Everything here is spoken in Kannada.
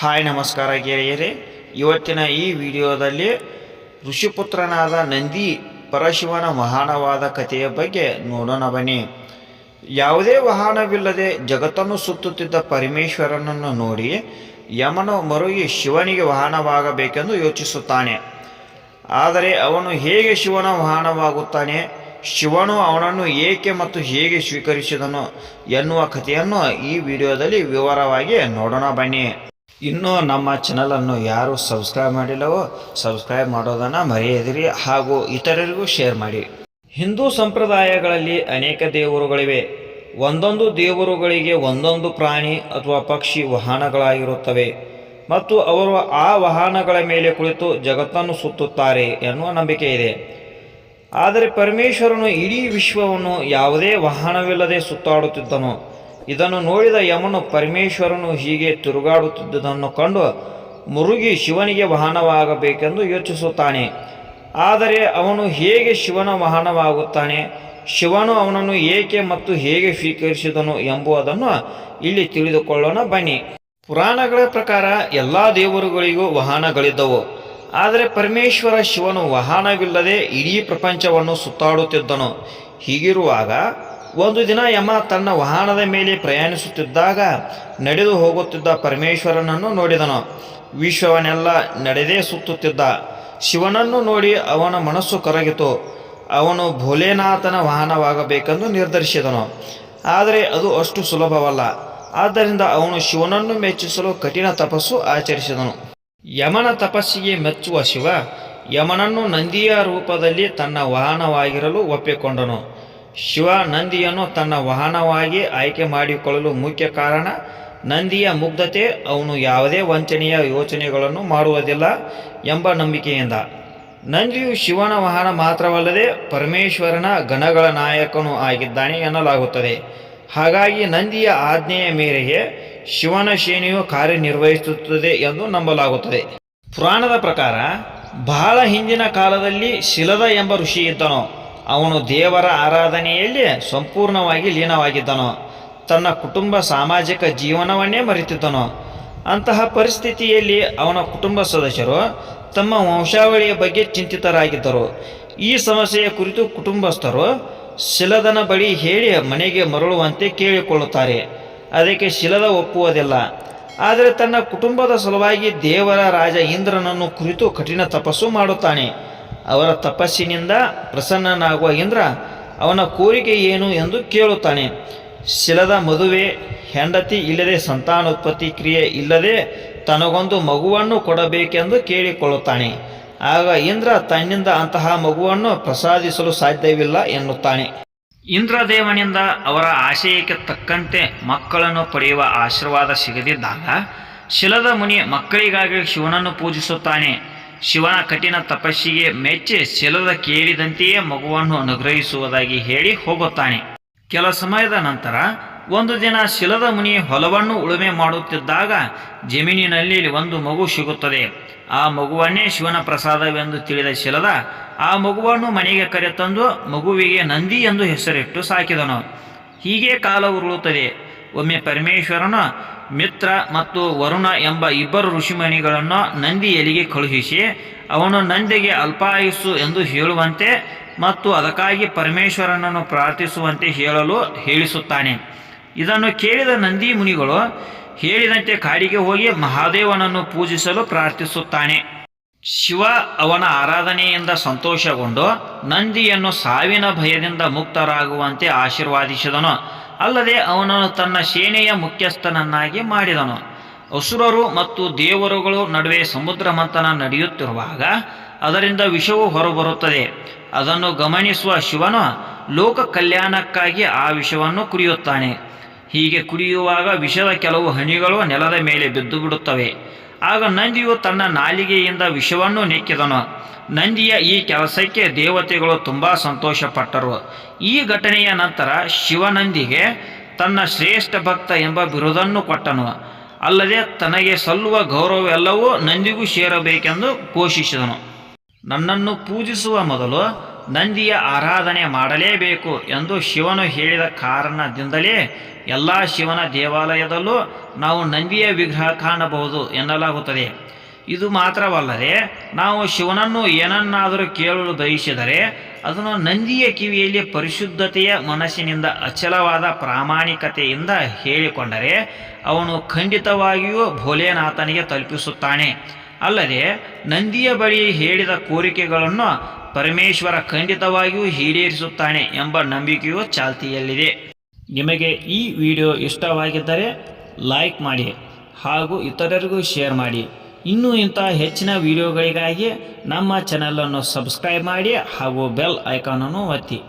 ಹಾಯ್, ನಮಸ್ಕಾರ ಗೆಳೆಯರೇ. ಇವತ್ತಿನ ಈ ವಿಡಿಯೋದಲ್ಲಿ ಋಷಿಪುತ್ರನಾದ ನಂದಿ ಪರಶಿವನ ವಾಹನವಾದ ಕಥೆಯ ಬಗ್ಗೆ ನೋಡೋಣ ಬನ್ನಿ. ಯಾವುದೇ ವಾಹನವಿಲ್ಲದೆ ಜಗತ್ತನ್ನು ಸುತ್ತುತ್ತಿದ್ದ ಪರಮೇಶ್ವರನನ್ನು ನೋಡಿ ಯಮನು ಮರುಗಿ ಶಿವನಿಗೆ ವಾಹನವಾಗಬೇಕೆಂದು ಯೋಚಿಸುತ್ತಾನೆ. ಆದರೆ ಅವನು ಹೇಗೆ ಶಿವನ ವಾಹನವಾಗುತ್ತಾನೆ, ಶಿವನು ಅವನನ್ನು ಏಕೆ ಮತ್ತು ಹೇಗೆ ಸ್ವೀಕರಿಸಿದನು ಎನ್ನುವ ಕಥೆಯನ್ನು ಈ ವಿಡಿಯೋದಲ್ಲಿ ವಿವರವಾಗಿ ನೋಡೋಣ ಬನ್ನಿ. ಇನ್ನು ನಮ್ಮ ಚಾನಲನ್ನು ಯಾರು ಸಬ್ಸ್ಕ್ರೈಬ್ ಮಾಡಿಲ್ಲವೋ ಸಬ್ಸ್ಕ್ರೈಬ್ ಮಾಡೋದನ್ನು ಮರೆಯದಿರಿ ಹಾಗೂ ಇತರರಿಗೂ ಶೇರ್ ಮಾಡಿ. ಹಿಂದೂ ಸಂಪ್ರದಾಯಗಳಲ್ಲಿ ಅನೇಕ ದೇವರುಗಳಿವೆ. ಒಂದೊಂದು ದೇವರುಗಳಿಗೆ ಒಂದೊಂದು ಪ್ರಾಣಿ ಅಥವಾ ಪಕ್ಷಿ ವಾಹನಗಳಾಗಿರುತ್ತವೆ. ಮತ್ತು ಅವರು ಆ ವಾಹನಗಳ ಮೇಲೆ ಕುಳಿತು ಜಗತ್ತನ್ನು ಸುತ್ತುತ್ತಾರೆ ಎನ್ನುವ ನಂಬಿಕೆ ಇದೆ. ಆದರೆ ಪರಮೇಶ್ವರನು ಇಡೀ ವಿಶ್ವವನ್ನು ಯಾವುದೇ ವಾಹನವಿಲ್ಲದೆ ಸುತ್ತಾಡುತ್ತಿದ್ದನು. ಇದನ್ನು ನೋಡಿದ ಯಮನು ಪರಮೇಶ್ವರನು ಹೀಗೆ ತಿರುಗಾಡುತ್ತಿದ್ದುದನ್ನು ಕಂಡು ಮುರುಗಿ ಶಿವನಿಗೆ ವಾಹನವಾಗಬೇಕೆಂದು ಯೋಚಿಸುತ್ತಾನೆ. ಆದರೆ ಅವನು ಹೇಗೆ ಶಿವನ ವಾಹನವಾಗುತ್ತಾನೆ? ಶಿವನು ಅವನನ್ನು ಏಕೆ ಮತ್ತು ಹೇಗೆ ಸ್ವೀಕರಿಸಿದನು ಎಂಬುದನ್ನು ಇಲ್ಲಿ ತಿಳಿದುಕೊಳ್ಳೋಣ. ಬನ್ನಿ. ಪುರಾಣಗಳ ಪ್ರಕಾರ ಎಲ್ಲ ದೇವರುಗಳಿಗೂ ವಾಹನಗಳಿದ್ದವು. ಆದರೆ ಪರಮೇಶ್ವರ ಶಿವನು ವಾಹನವಿಲ್ಲದೆ ಇಡೀ ಪ್ರಪಂಚವನ್ನು ಸುತ್ತಾಡುತ್ತಿದ್ದನು. ಹೀಗಿರುವಾಗ ಒಂದು ದಿನ ಯಮ ತನ್ನ ವಾಹನದ ಮೇಲೆ ಪ್ರಯಾಣಿಸುತ್ತಿದ್ದಾಗ ನಡೆದು ಹೋಗುತ್ತಿದ್ದ ಪರಮೇಶ್ವರನನ್ನು ನೋಡಿದನು. ವಿಶ್ವವನ್ನೆಲ್ಲ ನಡೆದೇ ಸುತ್ತುತ್ತಿದ್ದ ಶಿವನನ್ನು ನೋಡಿ ಅವನ ಮನಸ್ಸು ಕರಗಿತು. ಅವನು ಭೋಲೆನಾಥನ ವಾಹನವಾಗಬೇಕೆಂದು ನಿರ್ಧರಿಸಿದನು. ಆದರೆ ಅದು ಅಷ್ಟು ಸುಲಭವಲ್ಲ. ಆದ್ದರಿಂದ ಅವನು ಶಿವನನ್ನು ಮೆಚ್ಚಿಸಲು ಕಠಿಣ ತಪಸ್ಸು ಆಚರಿಸಿದನು. ಯಮನ ತಪಸ್ಸಿಗೆ ಮೆಚ್ಚುವ ಶಿವ ಯಮನನ್ನು ನಂದಿಯ ರೂಪದಲ್ಲಿ ತನ್ನ ವಾಹನವಾಗಿರಲು ಒಪ್ಪಿಕೊಂಡನು. ಶಿವ ನಂದಿಯನ್ನು ತನ್ನ ವಾಹನವಾಗಿ ಆಯ್ಕೆ ಮಾಡಿಕೊಳ್ಳಲು ಮುಖ್ಯ ಕಾರಣ, ನಂದಿಯ ಮುಗ್ಧತೆ ಅವನು ಯಾವುದೇ ವಂಚನೆಯ ಯೋಚನೆಗಳನ್ನು ಮಾಡುವುದಿಲ್ಲ ಎಂಬ ನಂಬಿಕೆಯಿಂದ. ನಂದಿಯು ಶಿವನ ವಾಹನ ಮಾತ್ರವಲ್ಲದೆ ಪರಮೇಶ್ವರನ ಗಣಗಳ ನಾಯಕನೂ ಆಗಿದ್ದಾನೆ ಎನ್ನಲಾಗುತ್ತದೆ. ಹಾಗಾಗಿ ನಂದಿಯ ಆಜ್ಞೆಯ ಮೇರೆಗೆ ಶಿವನ ಸೇನೆಯು ಕಾರ್ಯನಿರ್ವಹಿಸುತ್ತದೆ ಎಂದು ನಂಬಲಾಗುತ್ತದೆ. ಪುರಾಣದ ಪ್ರಕಾರ, ಬಹಳ ಹಿಂದಿನ ಕಾಲದಲ್ಲಿ ಶಿಲದ ಎಂಬ ಋಷಿ ಇದ್ದನು. ಅವನು ದೇವರ ಆರಾಧನೆಯಲ್ಲಿ ಸಂಪೂರ್ಣವಾಗಿ ಲೀನವಾಗಿದ್ದನು. ತನ್ನ ಕುಟುಂಬ ಸಾಮಾಜಿಕ ಜೀವನವನ್ನೇ ಮರೆತಿದ್ದನು. ಅಂತಹ ಪರಿಸ್ಥಿತಿಯಲ್ಲಿ ಅವನ ಕುಟುಂಬ ಸದಸ್ಯರು ತಮ್ಮ ವಂಶಾವಳಿಯ ಬಗ್ಗೆ ಚಿಂತಿತರಾಗಿದ್ದರು. ಈ ಸಮಸ್ಯೆಯ ಕುರಿತು ಕುಟುಂಬಸ್ಥರು ಶಿಲದನ ಬಳಿ ಹೇಳಿ ಮನೆಗೆ ಮರಳುವಂತೆ ಕೇಳಿಕೊಳ್ಳುತ್ತಾರೆ. ಅದಕ್ಕೆ ಶಿಲದ ಒಪ್ಪುವುದಿಲ್ಲ. ಆದರೆ ತನ್ನ ಕುಟುಂಬದ ಸಲುವಾಗಿ ದೇವರ ರಾಜ ಇಂದ್ರನನ್ನು ಕುರಿತು ಕಠಿಣ ತಪಸ್ಸು ಮಾಡುತ್ತಾನೆ. ಅವರ ತಪಸ್ಸಿನಿಂದ ಪ್ರಸನ್ನನಾಗುವ ಇಂದ್ರ ಅವನ ಕೋರಿಕೆ ಏನು ಎಂದು ಕೇಳುತ್ತಾನೆ. ಶಿಲದ ಮದುವೆ, ಹೆಂಡತಿ ಇಲ್ಲದೆ ಸಂತಾನೋತ್ಪತ್ತಿ ಕ್ರಿಯೆ ಇಲ್ಲದೆ ತನಗೊಂದು ಮಗುವನ್ನು ಕೊಡಬೇಕೆಂದು ಕೇಳಿಕೊಳ್ಳುತ್ತಾನೆ. ಆಗ ಇಂದ್ರ ತನ್ನಿಂದ ಅಂತಹ ಮಗುವನ್ನು ಪ್ರಸಾದಿಸಲು ಸಾಧ್ಯವಿಲ್ಲ ಎನ್ನುತ್ತಾನೆ. ಇಂದ್ರದೇವನಿಂದ ಅವರ ಆಶಯಕ್ಕೆ ತಕ್ಕಂತೆ ಮಕ್ಕಳನ್ನು ಪಡೆಯುವ ಆಶೀರ್ವಾದ ಸಿಗದಿದ್ದಾಗ ಶಿಲದ ಮುನಿ ಮಕ್ಕಳಿಗಾಗಿ ಶಿವನನ್ನು ಪೂಜಿಸುತ್ತಾನೆ. ಶಿವನ ಕಠಿಣ ತಪಸ್ಸಿಗೆ ಮೆಚ್ಚಿ ಶಿಲದ ಕೇಳಿದಂತೆಯೇ ಮಗುವನ್ನು ಅನುಗ್ರಹಿಸುವುದಾಗಿ ಹೇಳಿ ಹೋಗುತ್ತಾನೆ. ಕೆಲ ಸಮಯದ ನಂತರ ಒಂದು ದಿನ ಶಿಲದ ಮುನಿ ಹೊಲವನ್ನು ಉಳುಮೆ ಮಾಡುತ್ತಿದ್ದಾಗ ಜಮೀನಿನಲ್ಲಿ ಒಂದು ಮಗು ಸಿಗುತ್ತದೆ. ಆ ಮಗುವನ್ನೇ ಶಿವನ ಪ್ರಸಾದವೆಂದು ತಿಳಿದ ಶಿಲದ ಆ ಮಗುವನ್ನು ಮನೆಗೆ ಕರೆತಂದು ಮಗುವಿಗೆ ನಂದಿ ಎಂದು ಹೆಸರಿಟ್ಟು ಸಾಕಿದನು. ಹೀಗೆ ಕಾಲ ಉರುಳುತ್ತದೆ. ಒಮ್ಮೆ ಪರಮೇಶ್ವರನು ಮಿತ್ರ ಮತ್ತು ವರುಣ ಎಂಬ ಇಬ್ಬರು ಋಷಿಮುನಿಗಳನ್ನು ನಂದಿಯಲಿಗೆ ಕಳುಹಿಸಿ, ಅವನು ನಂದಿಗೆ ಅಲ್ಪಾಯಿಸು ಎಂದು ಹೇಳುವಂತೆ ಮತ್ತು ಅದಕ್ಕಾಗಿ ಪರಮೇಶ್ವರನನ್ನು ಪ್ರಾರ್ಥಿಸುವಂತೆ ಹೇಳಲು ಹೇಳಿಸುತ್ತಾನೆ. ಇದನ್ನು ಕೇಳಿದ ನಂದಿ ಮುನಿಗಳು ಹೇಳಿದಂತೆ ಕಾಡಿಗೆ ಹೋಗಿ ಮಹಾದೇವನನ್ನು ಪೂಜಿಸಲು ಪ್ರಾರ್ಥಿಸುತ್ತಾನೆ. ಶಿವ ಅವನ ಆರಾಧನೆಯಿಂದ ಸಂತೋಷಗೊಂಡು ನಂದಿಯನ್ನು ಸಾವಿನ ಭಯದಿಂದ ಮುಕ್ತರಾಗುವಂತೆ ಆಶೀರ್ವಾದಿಸಿದನು. ಅಲ್ಲದೆ ಅವನನ್ನು ತನ್ನ ಸೇನೆಯ ಮುಖ್ಯಸ್ಥನನ್ನಾಗಿ ಮಾಡಿದನು. ಅಸುರರು ಮತ್ತು ದೇವರುಗಳು ನಡುವೆ ಸಮುದ್ರ ಮಂಥನ ನಡೆಯುತ್ತಿರುವಾಗ ಅದರಿಂದ ವಿಷವು ಹೊರಬರುತ್ತದೆ. ಅದನ್ನು ಗಮನಿಸುವ ಶಿವನು ಲೋಕ ಕಲ್ಯಾಣಕ್ಕಾಗಿ ಆ ವಿಷವನ್ನು ಕುಡಿಯುತ್ತಾನೆ. ಹೀಗೆ ಕುಡಿಯುವಾಗ ವಿಷದ ಕೆಲವು ಹನಿಗಳು ನೆಲದ ಮೇಲೆ ಬಿದ್ದು ಬಿಡುತ್ತವೆ ಆಗ ನಂದಿಯು ತನ್ನ ನಾಲಿಗೆಯಿಂದ ವಿಷವನ್ನು ನೆಕ್ಕಿದನು ನಂದಿಯ ಈ ಕೆಲಸಕ್ಕೆ ದೇವತೆಗಳು ತುಂಬ ಸಂತೋಷಪಟ್ಟರು. ಈ ಘಟನೆಯ ನಂತರ ಶಿವನಂದಿಗೆ ತನ್ನ ಶ್ರೇಷ್ಠ ಭಕ್ತ ಎಂಬ ಬಿರುದನ್ನು ಕೊಟ್ಟನು. ಅಲ್ಲದೆ ತನಗೆ ಸಲ್ಲುವ ಗೌರವವೆಲ್ಲವೂ ನಂದಿಗೂ ಸೇರಬೇಕೆಂದು ಘೋಷಿಸಿದನು ನನ್ನನ್ನು ಪೂಜಿಸುವ ಮೊದಲು ನಂದಿಯ ಆರಾಧನೆ ಮಾಡಲೇಬೇಕು ಎಂದು ಶಿವನು ಹೇಳಿದ ಕಾರಣದಿಂದಲೇ ಎಲ್ಲ ಶಿವನ ದೇವಾಲಯದಲ್ಲೂ ನಾವು ನಂದಿಯ ವಿಗ್ರಹ ಕಾಣಬಹುದು ಎನ್ನಲಾಗುತ್ತದೆ. ಇದು ಮಾತ್ರವಲ್ಲದೆ ನಾವು ಶಿವನನ್ನು ಏನನ್ನಾದರೂ ಕೇಳಲು ಬಯಸಿದರೆ ಅದನ್ನು ನಂದಿಯ ಕಿವಿಯಲ್ಲಿ ಪರಿಶುದ್ಧತೆಯ ಮನಸ್ಸಿನಿಂದ ಅಚಲವಾದ ಪ್ರಾಮಾಣಿಕತೆಯಿಂದ ಹೇಳಿಕೊಂಡರೆ ಅವನು ಖಂಡಿತವಾಗಿಯೂ ಭೋಲೆನಾಥನಿಗೆ ತಲುಪಿಸುತ್ತಾನೆ. ಅಲ್ಲದೆ ನಂದಿಯ ಬಳಿ ಹೇಳಿದ ಕೋರಿಕೆಗಳನ್ನು ಪರಮೇಶ್ವರ ಖಂಡಿತವಾಗಿಯೂ ಈಡೇರಿಸುತ್ತಾನೆ ಎಂಬ ನಂಬಿಕೆಯು ಚಾಲ್ತಿಯಲ್ಲಿದೆ. ನಿಮಗೆ ಈ ವಿಡಿಯೋ ಇಷ್ಟವಾಗಿದ್ದರೆ ಲೈಕ್ ಮಾಡಿ ಹಾಗೂ ಇತರರಿಗೂ ಶೇರ್ ಮಾಡಿ. ಇನ್ನೂ ಇಂಥ ಹೆಚ್ಚಿನ ವಿಡಿಯೋಗಳಿಗಾಗಿ ನಮ್ಮ ಚಾನಲನ್ನು ಸಬ್ಸ್ಕ್ರೈಬ್ ಮಾಡಿ ಹಾಗೂ ಬೆಲ್ ಐಕಾನನ್ನು ಒತ್ತಿ.